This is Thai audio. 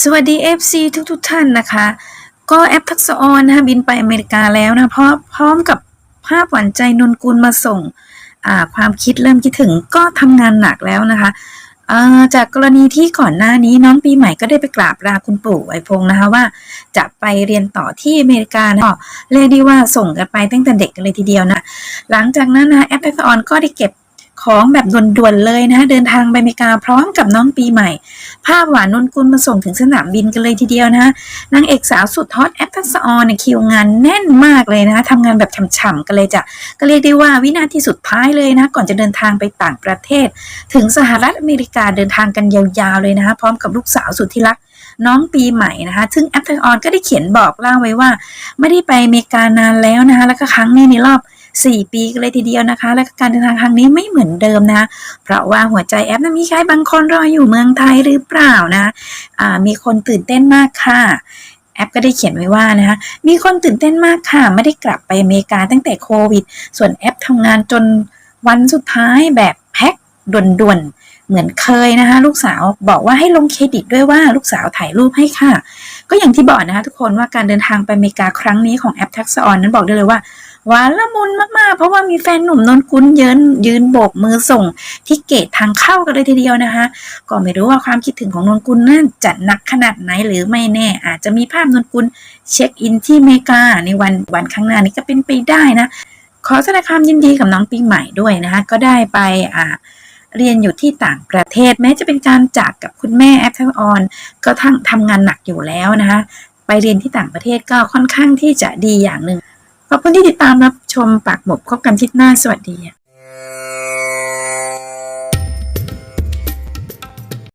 สวัสดี FC ทุกทุกท่านนะคะ ก็แอปทักษออนนะคะบินไปอเมริกาแล้วนะเพราะพร้อมกับภาพหวานใจนนกุลมาส่งความคิดเริ่มคิดถึงก็ทำงานหนักแล้วนะคะาจากกรณีที่ก่อนหน้านี้น้องปีใหม่ก็ได้ไปกราบลาคุณปู่ไวพงนะคะว่า จะไปเรียนต่อที่อเมริกานะเรียกได้ว่าส่งกันไปตั้งแต่เด็กกันเลยทีเดียวนะ หลังจากนั้นนะคะแอปทักษออนก็ได้เก็บ ของแบบด่วนๆเลยนะคะเดินทางไปอเมริกาพร้อมกับน้องปีใหม่ ภาพหวานนนกุลมาส่งถึงสนามบินกันเลยทีเดียวนะคะนางเอกสาวสุดฮอตแอปทักษออนเนี่ยคิวงานแน่นมากเลยนะคะทำงานแบบฉ่ำๆกันเลยจ้ะก็เรียกได้ว่าวินาทีสุดท้ายเลยนะ ก่อนจะเดินทางไปต่างประเทศ ถึงสหรัฐอเมริกาเดินทางกันยาวๆเลยนะคะพร้อมกับลูกสาวสุดที่รักน้องปีใหม่นะคะ ซึ่งแอปทักษออนก็ได้เขียนบอกเล่าไว้ว่า ไม่ได้ไปอเมริกานานแล้วนะคะ แล้วก็ครั้งนี้ในรอบ 4 ปีกันเลยทีเดียวนะคะ และก็การเดินทางครั้งนี้ไม่เหมือนเดิมนะเพราะว่าหัวใจแอปนั้นมีใครบางคนรออยู่เมืองไทยหรือเปล่านะอ่ามีคนตื่นเต้นมากค่ะแอปก็ได้เขียนไว้ว่านะคะมีคนตื่นเต้นมากค่ะ ไม่ได้กลับไปอเมริกาตั้งแต่โควิด ส่วนแอปทำงานจนวันสุดท้ายแบบแพ็คด่วนๆ เหมือนเคยนะคะลูกสาวบอกว่าให้ลงเครดิตด้วยว่าลูกสาวถ่ายรูปให้ค่ะ ก็อย่างที่บอกนะคะทุกคนว่าการเดินทางไปอเมริกาครั้งนี้ของแอปทักษออนนั้นบอกได้เลยว่า หวานละมุนมากๆ เพราะว่ามีแฟนหนุ่มนนกุลยืนยืนโบกมือส่งที่เกตทางเข้ากันเลยทีเดียวนะคะ ก็ไม่รู้ว่าความคิดถึงของนนกุลนั้นจะหนักขนาดไหนหรือไม่แน่ อาจจะมีภาพนนกุลเช็คอินที่เมกาในวันวันข้างหน้านี้ก็เป็นไปได้นะ ขอแสดงความยินดีกับน้องปีใหม่ด้วยนะคะ ก็ได้ไปอ่าเรียนอยู่ที่ต่างประเทศแม้จะเป็นการจากกับคุณแม่แอปทักษะออน ก็ทั้งทำงานหนักอยู่แล้วนะคะ ไปเรียนที่ต่างประเทศก็ค่อนข้างที่จะดีอย่างหนึ่ง ขอบคุณที่ติดตามรับชมปากหมบพบกันทิศหน้าสวัสดี